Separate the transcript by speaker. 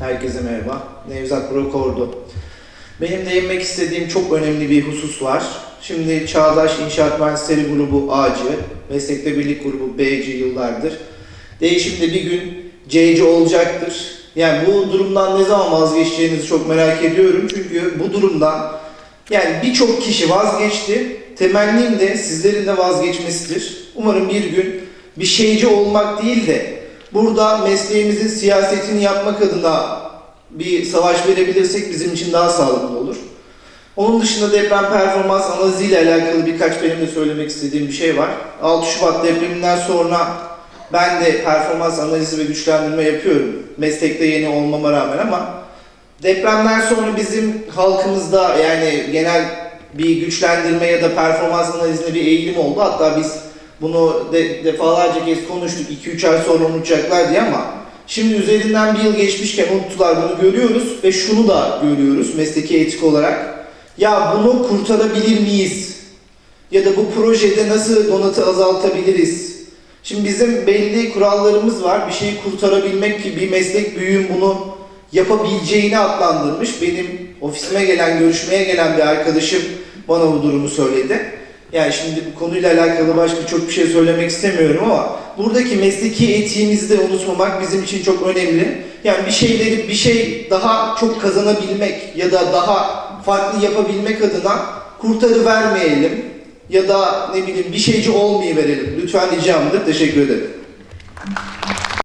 Speaker 1: Herkese merhaba. Nevzat Brokordu. Benim değinmek istediğim çok önemli bir husus var. Şimdi Çağdaş İnşaat Mühendisleri Grubu A'cı, Meslekte Birlik Grubu B'ci yıllardır. Değişimde bir gün C'ci olacaktır. Yani bu durumdan ne zaman vazgeçeceğinizi çok merak ediyorum. Çünkü bu durumdan yani birçok kişi vazgeçti. Temennim de sizlerin de vazgeçmesidir. Umarım bir gün bir şeyci olmak değil de burada mesleğimizin siyasetini yapmak adına bir savaş verebilirsek bizim için daha sağlıklı olur. Onun dışında deprem performans analizi ile alakalı birkaç benim de söylemek istediğim bir şey var. 6 Şubat depreminden sonra ben de performans analizi ve güçlendirme yapıyorum. Meslekte yeni olmama rağmen ama depremden sonra bizim halkımızda yani genel bir güçlendirme ya da performans analizine bir eğilim oldu. Hatta biz bunu de, defalarca kez konuştuk. 2-3 ay sonra unutacaklar diye ama şimdi üzerinden bir yıl geçmişken unuttular bunu görüyoruz ve şunu da görüyoruz mesleki etik olarak. Ya bunu kurtarabilir miyiz? Ya da bu projede nasıl donatı azaltabiliriz? Şimdi bizim belli kurallarımız var. Bir şeyi kurtarabilmek ki bir meslek büyüğün bunu yapabileceğini adlandırmış. Benim ofisime gelen, görüşmeye gelen bir arkadaşım bana bu durumu söyledi. Yani şimdi bu konuyla alakalı başka çok bir şey söylemek istemiyorum ama buradaki mesleki etiğimizi de unutmamak bizim için çok önemli. Yani bir şeyleri bir şey daha çok kazanabilmek ya da daha farklı yapabilmek adına kurtarıvermeyelim ya da ne bileyim bir şeyci olmayı verelim. Lütfen ricamdır. Teşekkür ederim.